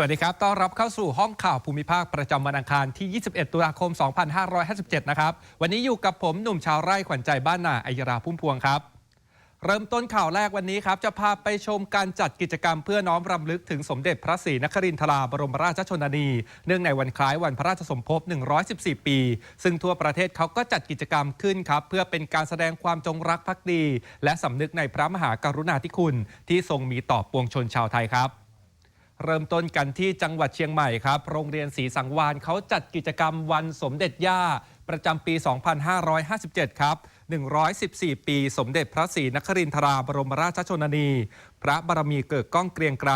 สวัสดีครับ ต้อนรับเข้าสู่ห้องข่าวภูมิภาคประจำวันอังคารที่ 21 ตุลาคม 2557 นะครับ วันนี้อยู่กับผมหนุ่มชาวไร่ขวัญใจบ้านนาอัยราพุ่มพวงครับ เริ่มต้นข่าวแรกวันนี้ครับ จะพาไปชมการจัดกิจกรรมเพื่อน้อมรำลึกถึงสมเด็จพระศรีนครินทราบรมราชชนนี เนื่องในวันคล้ายวันพระราชสมภพ 114 ปี ซึ่งทั่วประเทศเขาก็จัดกิจกรรมขึ้นครับ เพื่อเป็นการแสดงความจงรักภักดี และสำนึกในพระมหากรุณาธิคุณ ที่ทรงมีต่อปวงชนชาวไทยครับ เริ่มต้นกันที่จังหวัดเชียงใหม่ครับ โรงเรียนศรีสังวานเขาจัดกิจกรรมวันสมเด็จย่า ประจำปี 2557 ครับ 114 ปีสมเด็จพระศรีนครินทราบรมราชชนนี พระบารมีเกิดก้องเกรียงไกร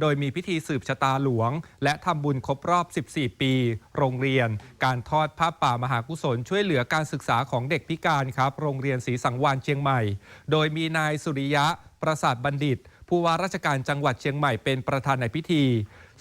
โดยมีพิธีสืบชะตาหลวง และทำบุญครบรอบ 14 ปี โรงเรียน การทอดผ้าป่ามหากุศลช่วยเหลือการศึกษาของเด็กพิการครับ โรงเรียนศรีสังวานเชียงใหม่ โดยมีนายสุริยะประสาทบัณฑิต ผู้ว่าราชการจังหวัดเชียงใหม่เป็นประธานในพิธี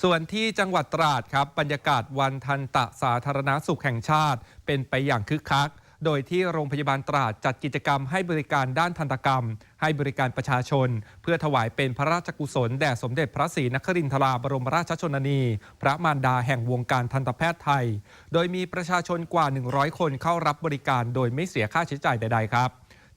ส่วนที่จังหวัดตราดครับบรรยากาศวันทันตะสาธารณสุขแห่งชาติ เป็นไปอย่างคึกคัก โดยที่โรงพยาบาลตราดจัดกิจกรรมให้บริการด้านทันตกรรม ให้บริการประชาชน เพื่อถวายเป็นพระราชกุศลแด่สมเด็จพระศรีนครินทราบรมราชชนนี พระมารดาแห่งวงการทันตแพทย์ไทย โดยมีประชาชนกว่า 100 คนเข้ารับบริการ โดยไม่เสียค่าใช้จ่ายใด ๆ ครับ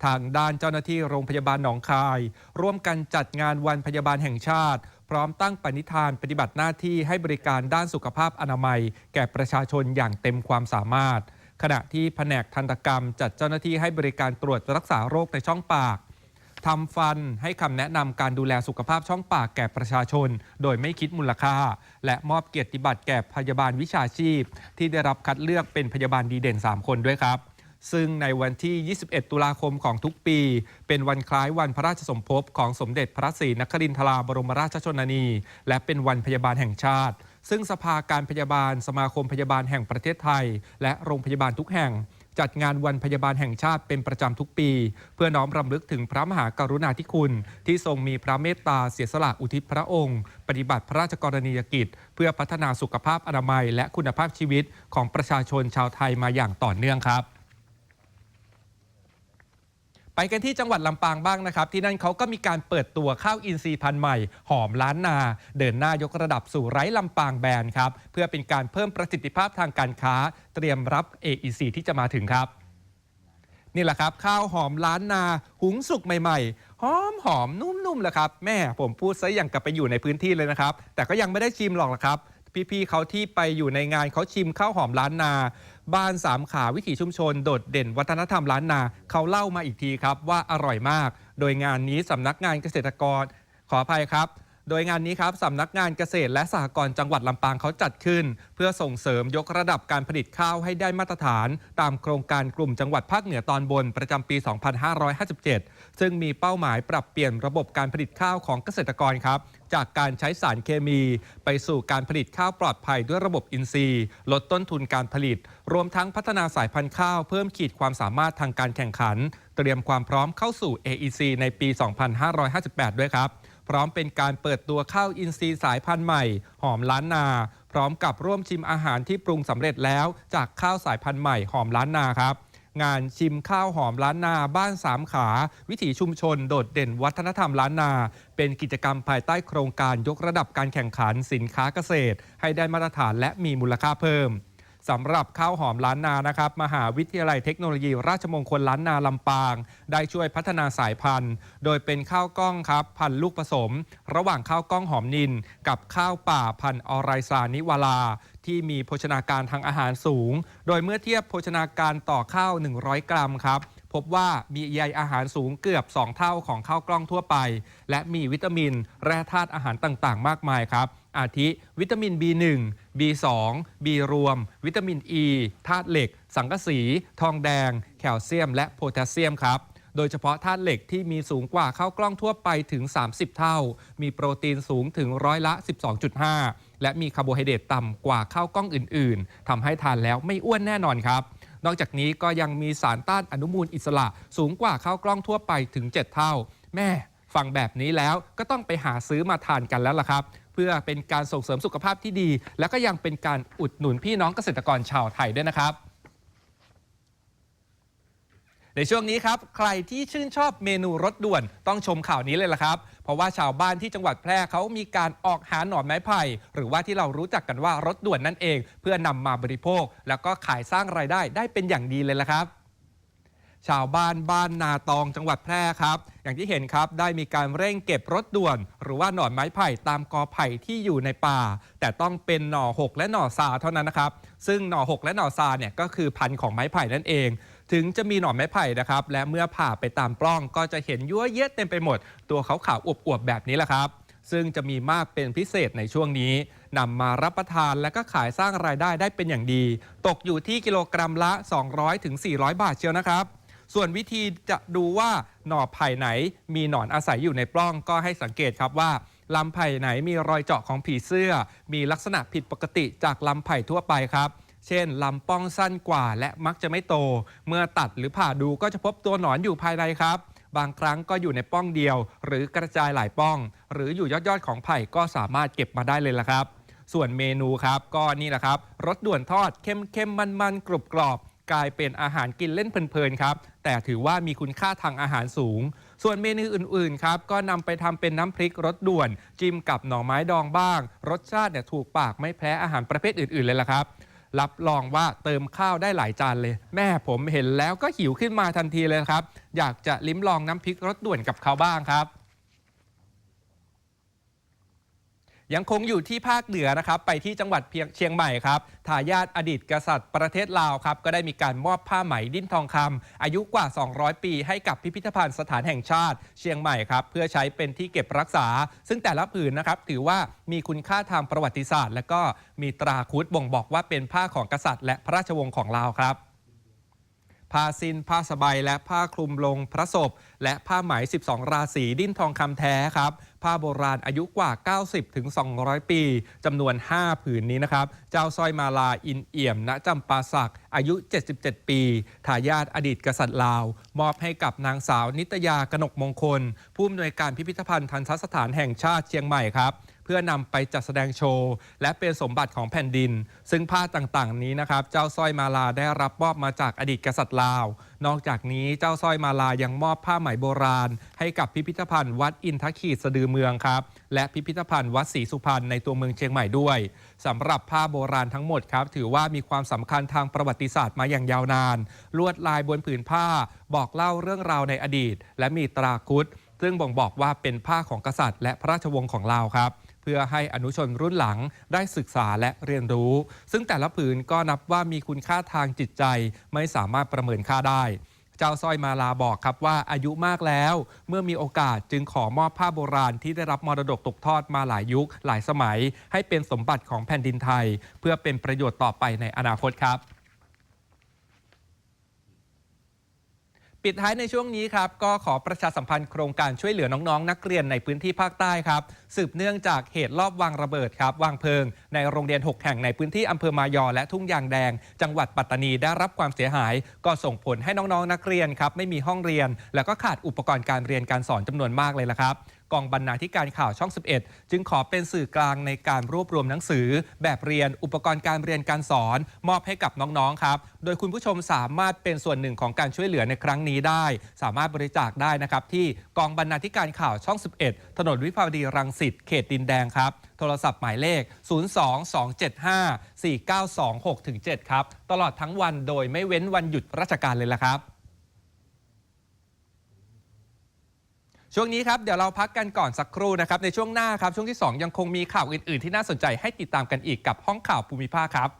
ทางด้านเจ้าหน้าที่โรงพยาบาลหนองคาย ร่วมกันจัดงานวันพยาบาลแห่งชาติ พร้อมตั้งปณิธานปฏิบัติหน้าที่ให้บริการด้านสุขภาพอนามัย แก่ประชาชนอย่างเต็มความสามารถ ขณะที่แผนกทันตกรรม จัดเจ้าหน้าที่ให้บริการตรวจรักษาโรคในช่องปากทำฟันให้คำแนะนำการดูแลสุขภาพช่องปากแก่ประชาชน โดยไม่คิดมูลค่า และมอบเกียรติบัตรแก่พยาบาลวิชาชีพ ที่ได้รับคัดเลือกเป็นพยาบาลดีเด่น 3 คนด้วยครับ ซึ่งในวันที่ 21 ตุลาคมของทุกปี เป็นวันคล้ายวันพระราชสมภพของสมเด็จพระศรีนครินทราบรมราชชนนี และเป็นวันพยาบาลแห่งชาติ ซึ่งสภาการพยาบาล สมาคมพยาบาลแห่งประเทศไทย และโรงพยาบาลทุกแห่ง จัดงานวันพยาบาลแห่งชาติเป็นประจำทุกปี เพื่อน้อมรำลึกถึงพระมหากรุณาธิคุณ ที่ทรงมีพระเมตตาเสียสละอุทิศพระองค์ ปฏิบัติพระราชกรณียกิจ เพื่อพัฒนาสุขภาพอนามัย และคุณภาพชีวิตของประชาชนชาวไทยมาอย่างต่อเนื่องครับ ไปกันที่จังหวัดลำปางบ้างนะครับ ที่นั่นเขาก็มีการเปิดตัวข้าวอินทรีย์พันธุ์ใหม่ หอมล้านนา เดินหน้ายกระดับสู่ไร้ลำปางแบรนด์ครับ เพื่อเป็นการเพิ่มประสิทธิภาพทางการค้า เตรียมรับ AEC ที่จะมาถึงครับ นี่แหละครับ ข้าวหอมล้านนา หุงสุกใหม่ ๆ หอมหอมนุ่มๆเลยครับ แม่ผมพูดซะอย่างกับไปอยู่ในพื้นที่เลยนะครับ แต่ก็ยังไม่ได้ชิมหรอกนะครับพี่ๆเขาที่ไปอยู่ในงานเขาชิมข้าวหอมล้านนา บ้านสามขาวิถีชุมชนโดดเด่นวัฒนธรรมล้านนาเขาเล่ามาอีกทีครับว่าอร่อยมาก โดยงานนี้สำนักงานเกษตรกร ขออภัยครับโดยงานนี้ครับสำนักงานเกษตรและสหกรณ์จังหวัดลำปางเขาจัดขึ้น เพื่อส่งเสริมยกระดับการผลิตข้าวให้ได้มาตรฐาน ตามโครงการกลุ่มจังหวัดภาคเหนือตอนบนประจำปี 2557 ซึ่งมีเป้าหมายปรับเปลี่ยนระบบการผลิตข้าวของเกษตรกรครับ จากการใช้สารเคมีไปสู่การผลิตข้าวปลอดภัยด้วยระบบอินทรีย์ ลดต้นทุนการผลิต รวมทั้งพัฒนาสายพันธุ์ข้าวเพิ่มขีดความสามารถทางการแข่งขัน เตรียมความพร้อมเข้าสู่ AEC ในปี 2558 ด้วยครับพร้อมเป็นการเปิดตัวข้าวอินทรีย์สายพันธุ์ใหม่ หอมล้านนา พร้อมกับร่วมชิมอาหารที่ปรุงสำเร็จแล้ว จากข้าวสายพันธุ์ใหม่หอมล้านนาครับ งานชิมข้าวหอมล้านนาบ้านสามขา วิถีชุมชนโดดเด่นวัฒนธรรมล้านนา เป็นกิจกรรมภายใต้โครงการยกระดับการแข่งขันสินค้าเกษตร ให้ได้มาตรฐานและมีมูลค่าเพิ่มสำหรับข้าวหอมล้านนานะครับ มหาวิทยาลัยเทคโนโลยี ราชมงคลล้านนาลำปาง ได้ช่วยพัฒนาสายพันธุ์ โดยเป็นข้าวกล้องครับ พันธุ์ลูกผสม ระหว่างข้าวกล้องหอมนิน กับข้าวป่าพันธุ์ออไรซานิวาลา ที่มีโภชนาการทางอาหารสูง โดยเมื่อเทียบโภชนาการต่อข้าว 100 กรัมครับ พบว่ามีใยอาหารสูงเกือบ 2 เท่าของข้าวกล้องทั่วไป และมีวิตามิน แร่ธาตุอาหารต่างๆ มากมายครับ อาทิวิตามิน B1 B2 B รวม วิตามิน E ธาตุเหล็ก สังกะสี ทองแดง แคลเซียม และโพแทสเซียมครับโดยเฉพาะธาตุเหล็กที่มีสูงกว่าข้าวกล้องทั่วไปถึง 30 เท่า มีโปรตีนสูงถึงร้อยละ 12.5 และมีคาร์โบไฮเดรตต่ำกว่าข้าวกล้องอื่น ๆทำให้ทานแล้วไม่อ้วนแน่นอนครับนอกจากนี้ก็ยังมีสารต้านอนุมูลอิสระสูงกว่าข้าวกล้องทั่วไปถึง 7 เท่า แม่ฟังแบบนี้แล้วก็ต้องไปหาซื้อมาทานกันแล้วล่ะครับ เพื่อเป็นการส่งเสริมสุขภาพที่ดี และก็ยังเป็นการอุดหนุนพี่น้องเกษตรกรชาวไทยด้วยนะครับ ในช่วงนี้ครับ ใครที่ชื่นชอบเมนูรสด่วนต้องชมข่าวนี้เลยล่ะครับ เพราะว่าชาวบ้านที่จังหวัดแพร่เขามีการออกหาหน่อไม้ไผ่หรือว่าที่เรารู้จักกันว่ารสด่วนนั่นเอง เพื่อนำมาบริโภค แล้วก็ขายสร้างรายได้ได้เป็นอย่างดีเลยล่ะครับชาวบ้านบ้านนาตองจังหวัดแพร่ครับ อย่างที่เห็นครับได้มีการเร่งเก็บรถด่วน หรือว่าหน่อไม้ไผ่ตามกอไผ่ที่อยู่ในป่า แต่ต้องเป็นหน่อหกและหน่อซาเท่านั้นนะครับ ซึ่งหน่อหกและหน่อซาเนี่ยก็คือพันธุ์ของไม้ไผ่นั่นเอง ถึงจะมีหน่อไม้ไผ่นะครับ และเมื่อผ่าไปตามปล้องก็จะเห็นยั่วเยะเต็มไปหมด ตัวขาวๆอวบๆแบบนี้แหละครับ ซึ่งจะมีมากเป็นพิเศษในช่วงนี้นำมารับประทานและก็ขายสร้างรายได้ได้เป็นอย่างดี ตกอยู่ที่กิโลกรัมละ 200-400 บาทเชียวนะครับส่วนวิธีจะดูว่าหน่อไผ่ไหนมีหนอนอาศัยอยู่ในปล้องก็ให้สังเกตครับว่าลำไผ่ไหนมีรอยเจาะของผีเสื้อ มีลักษณะผิดปกติจากลำไผ่ทั่วไปครับ เช่นลำป้องสั้นกว่าและมักจะไม่โต เมื่อตัดหรือผ่าดูก็จะพบตัวหนอนอยู่ภายในครับ บางครั้งก็อยู่ในป้องเดียว หรือกระจายหลายป้อง หรืออยู่ยอดๆของไผ่ก็สามารถเก็บมาได้เลยละครับ ส่วนเมนูครับก็นี่แหละครับรสด่วนทอดเค็มเค็มมันมันๆกรุบกรอบกลายเป็นอาหารกินเล่นเพลินๆครับ แต่ถือว่ามีคุณค่าทางอาหารสูง ส่วนเมนูอื่นๆครับ ก็นำไปทำเป็นน้ำพริกรสด่วน จิ้มกับหน่อไม้ดองบ้าง รสชาติเนี่ยถูกปากไม่แพ้อาหารประเภทอื่นๆเลยล่ะครับ รับรองว่าเติมข้าวได้หลายจานเลย แม่ผมเห็นแล้วก็หิวขึ้นมาทันทีเลยครับ อยากจะลิ้มลองน้ำพริกรสด่วนกับเขาบ้างครับ ยังคงอยู่ที่ภาคเหนือนะครับ ไปที่จังหวัดเชียงใหม่ครับทายาทอดีตกษัตริย์ประเทศลาวครับ ก็ได้มีการมอบผ้าไหมดิ้นทองคำอายุกว่า 200 ปี ให้กับพิพิธภัณฑ์สถานแห่งชาติ เชียงใหม่ครับ เพื่อใช้เป็นที่เก็บรักษา ซึ่งแต่ละผืนนะครับ ถือว่ามีคุณค่าทางประวัติศาสตร์ และก็มีตราคุดบ่งบอกว่าเป็นผ้าของกษัตริย์ และพระราชวงศ์ของลาวครับผ้าสิ้นผ้าสบายและผ้าคลุมลงพระศพ และผ้าไหม 12 ราศีดิ้นทองคำแท้ครับ ผ้าโบราณอายุกว่า 90ถึง200 ปี จำนวน 5 ผืนนี้นะครับ เจ้าสร้อยมาลาอินเอี่ยม ณจำปาสักอายุ 77 ปี ทายาทอดีตกษัตริย์ลาว มอบให้กับนางสาวนิตยากนกมงคล ผู้อำนวยการพิพิธภัณฑ์ทันทสถานแห่งชาติเชียงใหม่ครับ เพื่อนำไปจัดแสดงโชว์ และเป็นสมบัติของแผ่นดิน ซึ่งผ้าต่างๆนี้นะครับ เจ้าสร้อยมาลาได้รับมอบมาจากอดีตกษัตริย์ลาว นอกจากนี้เจ้าสร้อยมาลายังมอบผ้าไหมโบราณ ให้กับพิพิธภัณฑ์วัดอินทขีดสะดือเมืองครับ และพิพิธภัณฑ์วัดศรีสุพรรณในตัวเมืองเชียงใหม่ด้วยสำหรับผ้าโบราณทั้งหมดครับ ถือว่ามีความสำคัญทางประวัติศาสตร์มาอย่างยาวนาน ลวดลายบนผืนผ้า บอกเล่าเรื่องราวในอดีต และมีตราคุดซึ่งบ่งบอกว่าเป็นผ้าของกษัตริย์ และพระราชวงศ์ของลาวครับ เพื่อให้อนุชนรุ่นหลังได้ศึกษาและเรียนรู้ ซึ่งแต่ละผืนก็นับว่ามีคุณค่าทางจิตใจไม่สามารถประเมินค่าได้ เจ้าสร้อยมาลาบอกครับว่าอายุมากแล้ว เมื่อมีโอกาสจึงขอมอบผ้าโบราณที่ได้รับมรดกตกทอดมาหลายยุคหลายสมัย ให้เป็นสมบัติของแผ่นดินไทย เพื่อเป็นประโยชน์ต่อไปในอนาคตครับ ปิดท้ายในช่วงนี้ครับก็ขอประชาสัมพันธ์โครงการช่วยเหลือน้องๆ นักเรียนในพื้นที่ภาคใต้ครับ สืบเนื่องจากเหตุรอบวางระเบิดครับ วางเพลิง ในโรงเรียน 6 แห่งในพื้นที่อำเภอมายอและทุ่งยางแดง จังหวัดปัตตานีได้รับความเสียหาย ก็ส่งผลให้น้องๆ นักเรียนครับไม่มีห้องเรียน แล้วก็ขาดอุปกรณ์การเรียนการสอนจำนวนมากเลยละครับ กองบรรณาธิการข่าวช่อง 11 จึงขอเป็นสื่อกลางในการรวบรวมหนังสือ แบบเรียนอุปกรณ์การเรียนการสอน มอบให้กับน้องๆครับ โดยคุณผู้ชมสามารถเป็นส่วนหนึ่งของการช่วยเหลือในครั้งนี้ได้ สามารถบริจาคได้นะครับที่กองบรรณาธิการข่าวช่อง 11 ถนนวิภาวดีรังสิตเขตดินแดงครับโทรศัพท์หมายเลข 022754926-7 ครับ ตลอดทั้งวันโดยไม่เว้นวันหยุดราชการเลยละครับ ช่วงนี้ครับเดี๋ยวเราพักกันก่อนสักครู่นะครับ ในช่วงหน้าครับ ช่วงที่ 2 ยังคงมีข่าวอื่น ๆ ที่น่าสนใจให้ติดตามกันอีกกับห้องข่าวภูมิภาคครับ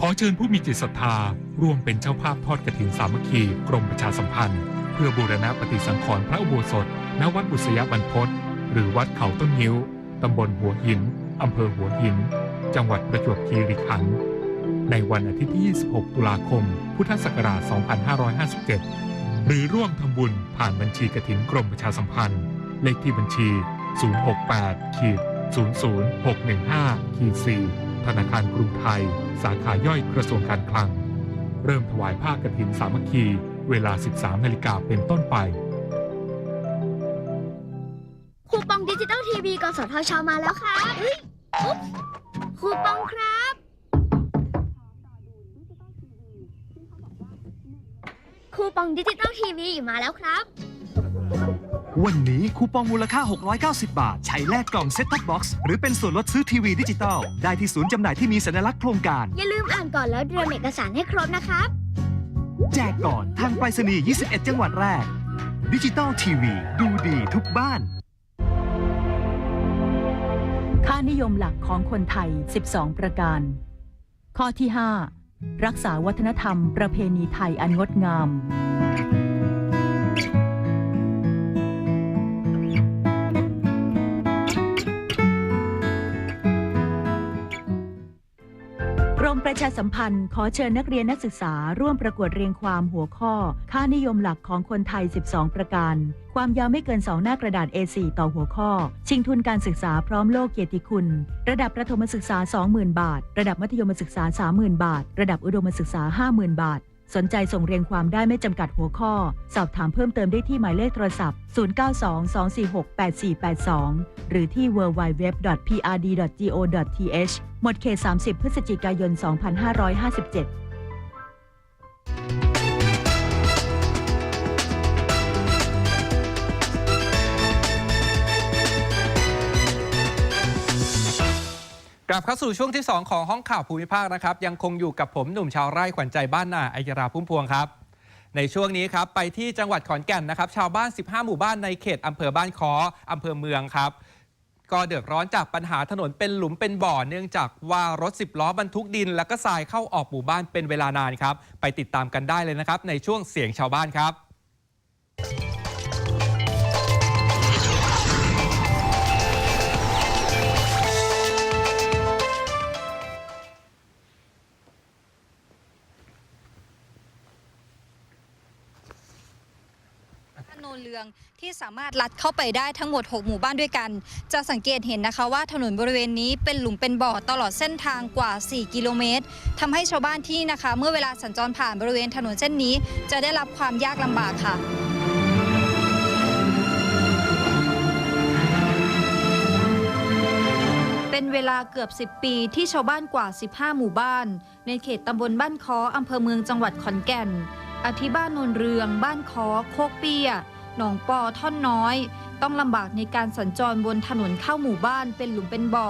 ขอเชิญผู้มีจิตศรัทธาร่วมเป็นเจ้าภาพทอดกฐินสามัคคีกรมประชาสัมพันธ์ เพื่อบูรณะปฏิสังขรณ์พระอุโบสถ ณ วัดบุษยบรรพต หรือวัดเขาต้นงิ้ว ตำบลหัวหิน อำเภอหัวหิน จังหวัดประจวบคีรีขันธ์ ในวันอาทิตย์ที่ 26 ตุลาคม พุทธศักราช 2557 หรือร่วมทำบุญผ่านบัญชีกฐินกรมประชาสัมพันธ์ เลขที่บัญชี 068ขีด00615ขีด4ธนาคารกรุงไทย สาขาย่อยกระทรวงการคลัง เริ่มถวายผ้ากฐินสามัคคี เวลา 13 นาฬิกาเป็นต้นไป คูปองดิจิตอลทีวีกสทชมาแล้วครับเฮ้ยอุ๊บคูปองครับ คูปองดิจิตอลทีวีมาแล้วครับ วันนี้คูปองมูลค่า 690 บาท ใช้แลกกล่องเซ็ตท็อปบ็อกซ์หรือเป็นส่วนลดซื้อทีวีดิจิตอลได้ที่ศูนย์จำหน่ายที่มีสัญลักษณ์โครงการ อย่าลืมอ่านก่อนแล้วเตรียมเอกสารให้ครบนะครับ แจกก่อนทางไปรษณีย์ 21 จังหวัดแรก ดิจิตอลทีวี ดูดีทุกบ้าน นิยมหลักของคนไทย 12 ประการ ข้อที่ 5 รักษาวัฒนธรรมประเพณีไทยอันงดงาม ประชาสัมพันธ์ขอเชิญนักเรียนนักศึกษาร่วมประกวดเรียงความหัวข้อ ค่านิยมหลักของคนไทย 12 ประการ ความยาวไม่เกิน 2 หน้ากระดาษ A4 ต่อหัวข้อ ชิงทุนการศึกษาพร้อมโลกเกียรติคุณ ระดับประถมศึกษา 20,000 บาท ระดับมัธยมศึกษา 30,000 บาท ระดับอุดมศึกษา 50,000 บาทสนใจส่งเรียงความได้ไม่จำกัดหัวข้อ สอบถามเพิ่มเติมได้ที่หมายเลขโทรศัพท์ 0922468482 หรือที่ www.prd.go.th หมดเขต 30 พฤศจิกายน 2557กลับเข้าสู่ช่วงที่ 2 ของห้องข่าวภูมิภาคนะครับ ยังคงอยู่กับผมหนุ่มชาวไร่ขวัญใจบ้านนาอัยราพุ่มพวงครับ ในช่วงนี้ครับ ไปที่จังหวัดขอนแก่นนะครับ ชาวบ้าน 15 หมู่บ้านในเขตอำเภอบ้านคออำเภอเมืองครับ ก็เดือดร้อนจากปัญหาถนนเป็นหลุมเป็นบ่อเนื่องจากว่ารถ 10 ล้อบรรทุกดิน แล้วก็ทรายเข้าออกหมู่บ้านเป็นเวลานานครับ ไปติดตามกันได้เลยนะครับ ในช่วงเสียงชาวบ้านครับ นเรืองที่สามารถลัดเข้าไปได้ทั้งหมด 6 หมู่บ้านด้วยกัน จะสังเกตเห็นนะคะว่าถนนบริเวณนี้เป็นหลุมเป็นบ่อตลอดเส้นทางกว่า 4 กิโลเมตรทำให้ชาวบ้านที่นะคะ เมื่อเวลาสัญจรผ่านบริเวณถนนเส้นนี้ จะได้รับความยากลำบากค่ะเป็นเวลาเกือบ 10 ปีที่ชาวบ้านกว่า 15 หมู่บ้าน ในเขตตำบลบ้านคออำเภอเมืองจังหวัดขอนแก่นอาทิบ้านนนเรือง บ้านคอโคกเปีย หนองปอท่อนน้อย ต้องลำบากในการสัญจรบนถนนเข้าหมู่บ้านเป็นหลุมเป็นบ่อ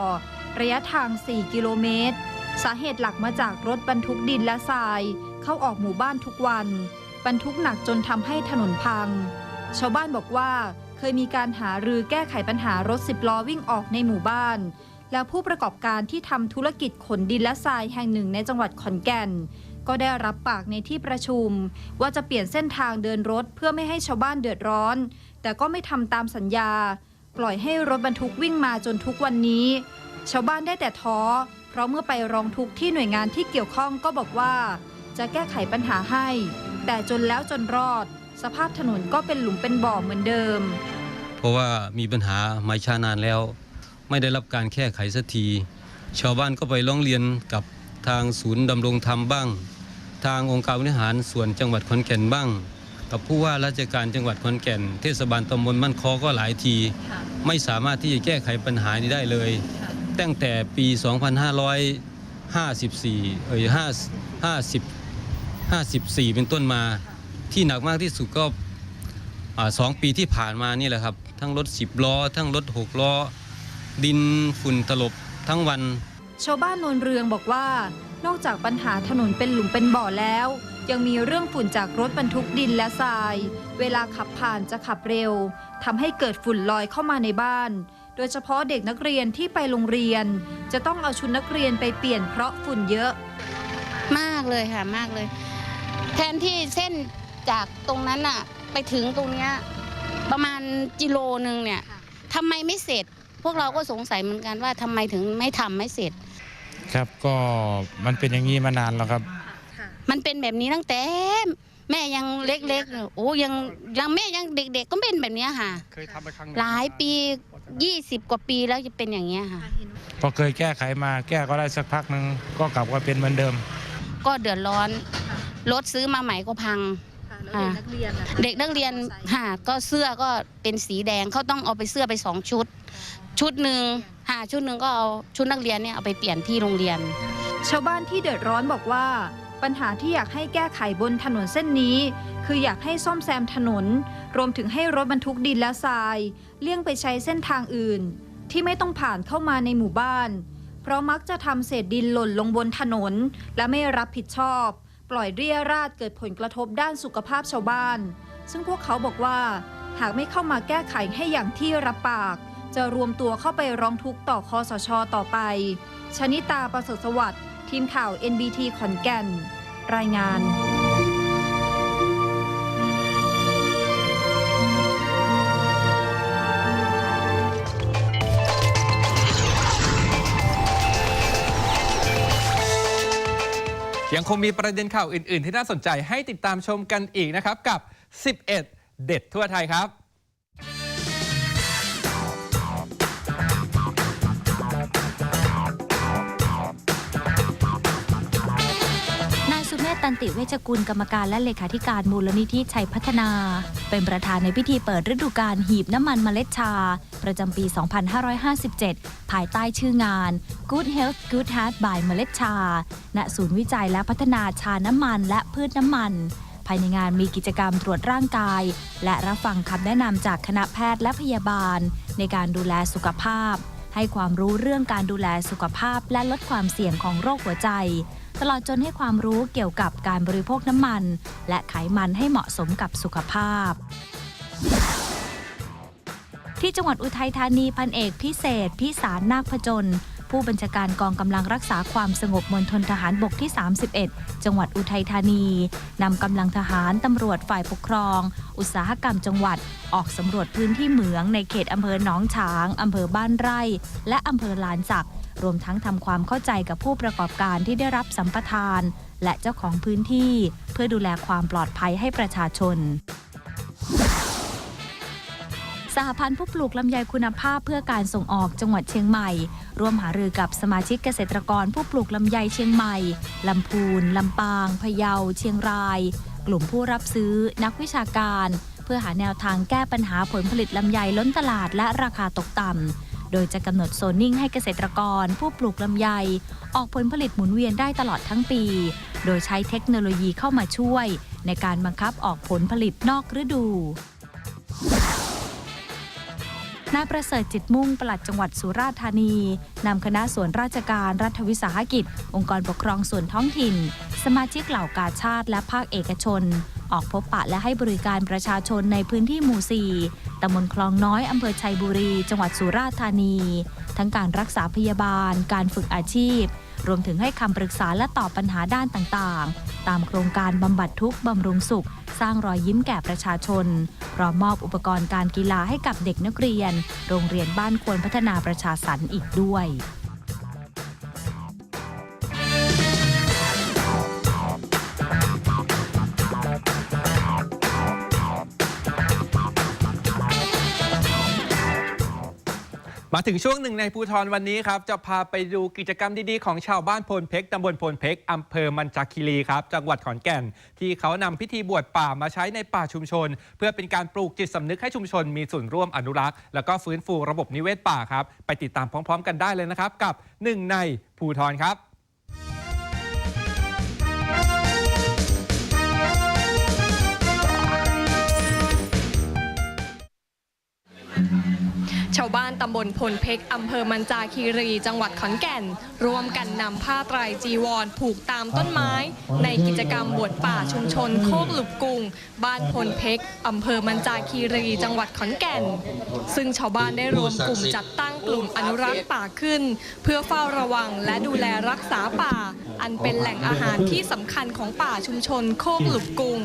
ระยะทาง 4 กิโลเมตร สาเหตุหลักมาจากรถบรรทุกดินและทราย เข้าออกหมู่บ้านทุกวัน บรรทุกหนักจนทำให้ถนนพัง ชาวบ้านบอกว่าเคยมีการหารือแก้ไขปัญหารถสิบล้อวิ่งออกในหมู่บ้าน แล้วผู้ประกอบการที่ทำธุรกิจขนดินและทรายแห่งหนึ่งในจังหวัดขอนแก่น ก็ได้รับปากในที่ประชุม ว่าจะเปลี่ยนเส้นทางเดินรถเพื่อไม่ให้ชาวบ้านเดือดร้อน แต่ก็ไม่ทำตามสัญญา ปล่อยให้รถบรรทุกวิ่งมาจนทุกวันนี้ ชาวบ้านได้แต่ท้อ เพราะเมื่อไปร้องทุกข์ที่หน่วยงานที่เกี่ยวข้องก็บอกว่า จะแก้ไขปัญหาให้ แต่จนแล้วจนรอด สภาพถนนก็เป็นหลุมเป็นบ่อเหมือนเดิม เพราะว่ามีปัญหามาช้านานแล้ว ไม่ได้รับการแก้ไขสักทีชาวบ้านก็ไปร้องเรียนกับ ทางศูนย์ดำรงธรรมบ้าง ทางองค์การบริหารส่วนจังหวัดขอนแก่นบ้าง กับผู้ว่าราชการจังหวัดขอนแก่น เทศบาลตำบลบ้านคอก็หลายที ไม่สามารถที่จะแก้ไขปัญหานี้ได้เลย ตั้งแต่ปี 2554เอ่ย5 50 54 เป็นต้นมา ที่หนักมากที่สุดก็อ่าสองปีที่ผ่านมานี่แหละครับ ทั้งรถ 10 ล้อ ทั้งรถ 6 ล้อ ดินฝุ่นตลบทั้งวัน ชาวบ้านโนนเรืองบอกว่า นอกจากปัญหาถนนเป็นหลุมเป็นบ่อแล้ว ยังมีเรื่องฝุ่นจากรถบรรทุกดินและทราย เวลาขับผ่านจะขับเร็วทำให้เกิดฝุ่นลอยเข้ามาในบ้าน โดยเฉพาะเด็กนักเรียนที่ไปโรงเรียน จะต้องเอาชุดนักเรียนไปเปลี่ยนเพราะฝุ่นเยอะ มากเลยค่ะมากเลย แทนที่เส้นจากตรงนั้นอะไปถึงตรงเนี้ยประมาณกิโลหนึ่งเนี่ยทำไมไม่เสร็จ พวกเราก็สงสัยเหมือนกันว่าทำไมถึงไม่ทำไม่เสร็จ ครับก็มันเป็นอย่างนี้มานานแล้วครับ มันเป็นแบบนี้ตั้งแต่ แม่ยังเล็กๆ โอ้ยังยังแม่ยังเด็ก ๆ ก็เป็นแบบเนี้ยค่ะ เคยทำไปครั้งหลายปี20กว่าปีแล้วจะเป็นอย่างเงี้ยค่ะ พอเคยแก้ไขมาแก้ก็ได้สักพักหนึ่งก็กลับว่าเป็นเหมือนเดิม ก็เดือดร้อน รถซื้อมาใหม่ก็พังแล้วเด็กนักเรียนอะเด็กนักเรียนค่ะก็เสื้อก็เป็นสีแดงเขาต้องเอาไปเสื้อไปสองชุด ชุดหนึ่งค่ะชุดหนึ่งก็เอาชุดนักเรียนเนี่ยเอาไปเปลี่ยนที่โรงเรียน ชาวบ้านที่เดือดร้อนบอกว่า ปัญหาที่อยากให้แก้ไขบนถนนเส้นนี้ คืออยากให้ซ่อมแซมถนน รวมถึงให้รถบรรทุกดินและทราย เลี่ยงไปใช้เส้นทางอื่น ที่ไม่ต้องผ่านเข้ามาในหมู่บ้าน เพราะมักจะทำเศษดินหล่นลงบนถนน และไม่รับผิดชอบ ปล่อยเรี่ยราดเกิดผลกระทบด้านสุขภาพชาวบ้าน ซึ่งพวกเขาบอกว่า หากไม่เข้ามาแก้ไขให้อย่างที่รับปาก จะรวมตัวเข้าไปร้องทุกข์ต่อคอสชต่อไป ชนิตาประเสริฐสวัสดิ์ทีมข่าว NBT ขอนแก่น รายงานยังคงมีประเด็นข่าวอื่น ๆ ที่น่าสนใจให้ติดตามชมกันอีกนะครับ กับ 11 เด็ดทั่วไทยครับ ตันติเวชกุลกรรมการและเลขาธิการมูลนิธิชัยพัฒนา เป็นประธานในพิธีเปิดฤดูกาลหีบน้ำมันเมล็ดชา ประจำปี 2557 ภายใต้ชื่องาน Good Health Good Heart by เมล็ดชา ณ ศูนย์วิจัยและพัฒนาชาน้ำมันและพืชน้ำมัน ภายในงานมีกิจกรรมตรวจร่างกาย และรับฟังคำแนะนำจากคณะแพทย์และพยาบาล ในการดูแลสุขภาพ ให้ความรู้เรื่องการดูแลสุขภาพและลดความเสี่ยงของโรคหัวใจ ลอดจนให้ความรู้เกี่ยวกับการบริโภคน้ำมัน และไขมันให้เหมาะสมกับสุขภาพ ที่จังหวัดอุทัยธานีพันเอกพิเศษ พิสารนาคพจนผู้บัญชาการกองกำลังรักษาความสงบมณฑลทหารบกที่ 31 จังหวัดอุทัยธานีนำกำลังทหารตำรวจฝ่ายปกครอง อุตสาหกรรมจังหวัดออกสำรวจพื้นที่เหมืองในเขตอำเภอหนองฉางอำเภอบ้านไร่ และอำเภอลานสัก รวมทั้งทำความเข้าใจกับผู้ประกอบการที่ได้รับสัมปทาน และเจ้าของพื้นที่ เพื่อดูแลความปลอดภัยให้ประชาชนสหพันธ์ผู้ปลูกลำไยคุณภาพเพื่อการส่งออกจังหวัดเชียงใหม่ ร่วมหารือกับสมาชิกเกษตรกรผู้ปลูกลำไยเชียงใหม่ลำพูนลำปาง พะเยา เชียงราย กลุ่มผู้รับซื้อ นักวิชาการ เพื่อหาแนวทางแก้ปัญหาผลผลิตลำไยล้นตลาดและราคาตกต่ำ โดยจะกำหนดโซนนิ่งให้เกษตรกร ผู้ปลูกลำไย ออกผลผลิตหมุนเวียนได้ตลอดทั้งปี โดยใช้เทคโนโลยีเข้ามาช่วย ในการบังคับออกผลผลิตนอกฤดูนายประเสริฐจิตมุ่งปลัดจังหวัดสุราษฎร์ธานีนำคณะส่วนราชการรัฐวิสาหกิจ องค์กรปกครองส่วนท้องถิ่น สมาชิกเหล่ากาชาติและภาคเอกชน ออกพบปะและให้บริการประชาชนในพื้นที่หมู่ 4 ตำบลคลองน้อย อำเภอชัยบุรี จังหวัดสุราษฎร์ธานี ทั้งการรักษาพยาบาล การฝึกอาชีพ รวมถึงให้คำปรึกษาและตอบปัญหาด้านต่างๆ ตามโครงการบำบัดทุกข์บำรุงสุข สร้างรอยยิ้มแก่ประชาชน พร้อมมอบอุปกรณ์การกีฬาให้กับเด็กนักเรียน โรงเรียนบ้านควรพัฒนาประชาสรรค์อีกด้วย มาถึงช่วงหนึ่งในภูทรวันนี้ครับ จะพาไปดูกิจกรรมดีๆ ของชาวบ้านโพนเพกตำบลโพนเพกอำเภอมันจากคีรีครับ จังหวัดขอนแก่น ที่เขานำพิธีบวชป่ามาใช้ในป่าชุมชน เพื่อเป็นการปลูกจิตสำนึกให้ชุมชนมีส่วนร่วมอนุรักษ์ แล้วก็ฟื้นฟูระบบนิเวศป่าครับ ไปติดตามพร้อม ๆ กันได้เลยนะครับ กับหนึ่งในภูทรครับ ชาวบ้านตำบลพลเพกอำเภอมันจาคีรี จังหวัดขอนแก่น ร่วมกันนำผ้าไตรจีวร ผูกตามต้นไม้ ในกิจกรรมบวชป่าชุมชนโคกหลุบกุง บ้านพลเพกอำเภอมันจาคีรีจังหวัดขอนแก่น ซึ่งชาวบ้านได้รวมกลุ่มจัดตั้งกลุ่มอนุรักษ์ป่าขึ้น เพื่อเฝ้าระวังและดูแลรักษาป่า อันเป็นแหล่งอาหารที่สำคัญของป่าชุมชนโคกหลุบกุง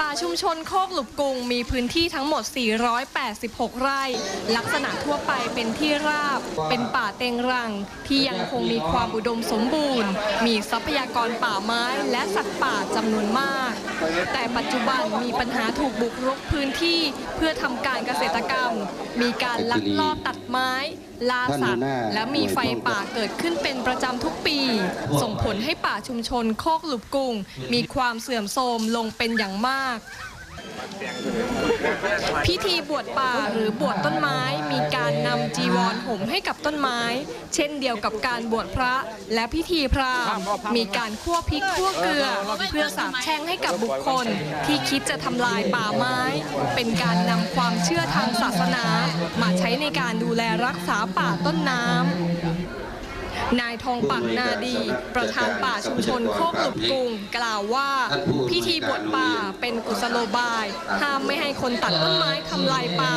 ป่าชุมชนโคกหลุบกุงมีพื้นที่ทั้งหมด 486 ไร่ ลักษณะทั่วไปเป็นที่ราบ เป็นป่าเต็งรัง ที่ยังคงมีความอุดมสมบูรณ์ มีทรัพยากรป่าไม้และสัตว์ป่าจำนวนมาก แต่ปัจจุบันมีปัญหาถูกบุกรุกพื้นที่เพื่อทำการเกษตรกรรม มีการลักลอบตัดไม้ ล่าสัตว์และมีไฟป่าเกิดขึ้นเป็นประจำทุกปี ส่งผลให้ป่าชุมชนโคกหลุบกุงมีความเสื่อมโทรมลงเป็นอย่างมาก พิธีบวชป่าหรือบวชต้นไม้ มีการนำจีวรห่มให้กับต้นไม้ เช่นเดียวกับการบวชพระและพิธีพราหมณ์มีการคั่วพริกคั่วเกลือ เพื่อสาบแช่งให้กับบุคคล ที่คิดจะทำลายป่าไม้ เป็นการนำความเชื่อทางศาสนา มาใช้ในการดูแลรักษาป่าต้นน้ำ นายทองปักนาดี ประธานป่าชุมชนโคกหลุบกุงกล่าวว่า พิธีบวชป่าเป็นกุศโลบาย ห้ามไม่ให้คนตัดต้นไม้ทำลายป่า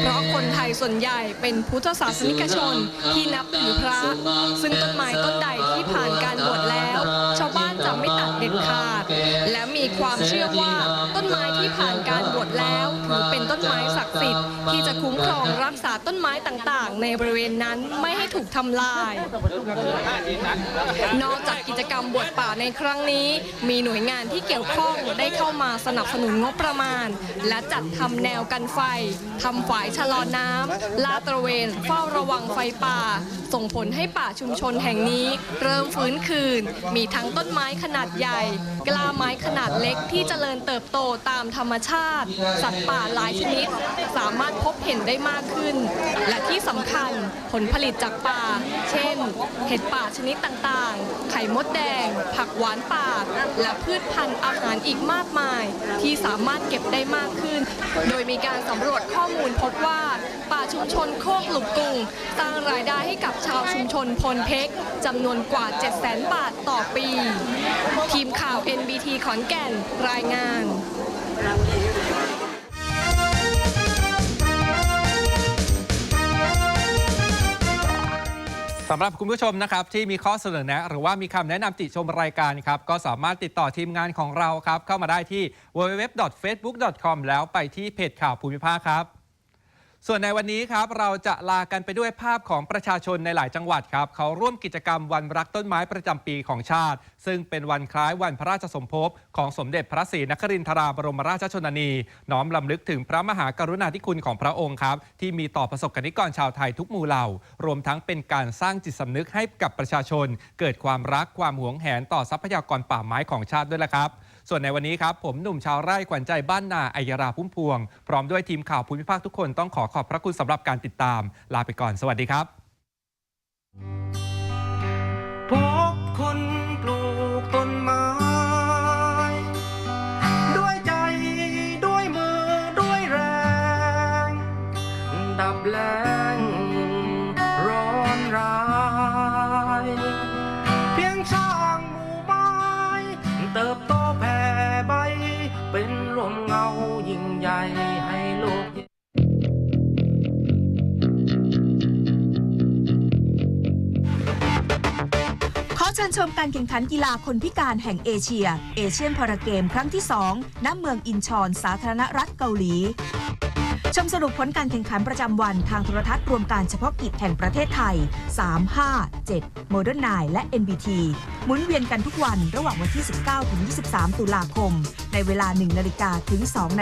เพราะคนไทยส่วนใหญ่เป็นพุทธศาสนิกชนที่นับถือพระ ซึ่งต้นไม้ต้นใดที่ผ่านการบวชแล้ว ชาวบ้านจะไม่ตัดเด็ดขาด และมีความเชื่อว่าต้นไม้ที่ผ่านการบวช ที่จะคุ้มครองรักษาต้นไม้ต่างๆ ในบริเวณนั้นไม่ให้ถูกทำลาย นอกจากกิจกรรมบวชป่าในครั้งนี้ มีหน่วยงานที่เกี่ยวข้องได้เข้ามาสนับสนุนงบประมาณ และจัดทำแนวกันไฟทำฝายชะลอน้ำลาดตระเวนเฝ้าระวังไฟป่า ส่งผลให้ป่าชุมชนแห่งนี้ เริ่มฟื้นคืน มีทั้งต้นไม้ขนาดใหญ่ กล้าไม้ขนาดเล็กที่เจริญเติบโตตามธรรมชาติ สัตว์ป่าหลายชนิด สามารถพบเห็นได้มากขึ้น และที่สำคัญผลผลิตจากป่า เช่น เห็ดป่าชนิดต่างๆ ไข่มดแดง ผักหวานป่า และพืชพันธุ์อาหารอีกมากมาย ที่สามารถเก็บได้มากขึ้น โดยมีการสำรวจข้อมูลพบว่าป่าชุมชนโคกหลุกกุงสร้างรายได้ให้กับชาวชุมชนพลเพกจำนวนกว่า 700,000 บาทต่อปี ทีมข่าว NBT ขอนแก่นรายงาน สำหรับคุณผู้ชมนะครับที่มีข้อเสนอแนะ หรือว่ามีคำแนะนำติชมรายการครับก็สามารถติดต่อทีมงานของเราครับ เข้ามาได้ที่ www.facebook.com แล้วไปที่เพจข่าวภูมิภาคครับ ส่วนในวันนี้ครับเราจะลากันไปด้วยภาพของประชาชนในหลายจังหวัดครับ เขาร่วมกิจกรรมวันรักต้นไม้ประจำปีของชาติ ซึ่งเป็นวันคล้ายวันพระราชสมภพของสมเด็จพระศรีนครินทราบรมราชชนนี น้อมลำลึกถึงพระมหากรุณาธิคุณของพระองค์ครับ ที่มีต่อประสบกนิกรชาวไทยทุกหมู่เหล่า รวมทั้งเป็นการสร้างจิตสำนึกให้กับประชาชน เกิดความรักความหวงแหนต่อทรัพยากรป่าไม้ของชาติด้วยละครับ ส่วนในวันนี้ครับ ผมหนุ่มชาวไร่ขวัญใจบ้านนาอัยราพุ่มพวง พร้อมด้วยทีมข่าวภูมิภาคทุกคนต้องขอขอบพระคุณสำหรับการติดตาม ลาไปก่อนสวัสดีครับ ขอเชิญชมการแข่งขันกีฬาคนพิการแห่งเอเชีย เอเชียนพาราเกมครั้งที่ 2 ณ เมืองอินชอน สาธารณรัฐเกาหลี ชมสรุปผลการแข่งขันประจำวันทางโทรทัศน์รวมการเฉพาะกิจแห่งประเทศไทย 3 5 7 Modern 9และ NBT หมุนเวียนกันทุกวันระหว่างวันที่ 19 ถึง 23 ตุลาคม ในเวลา 1 นาฬิกาถึง 2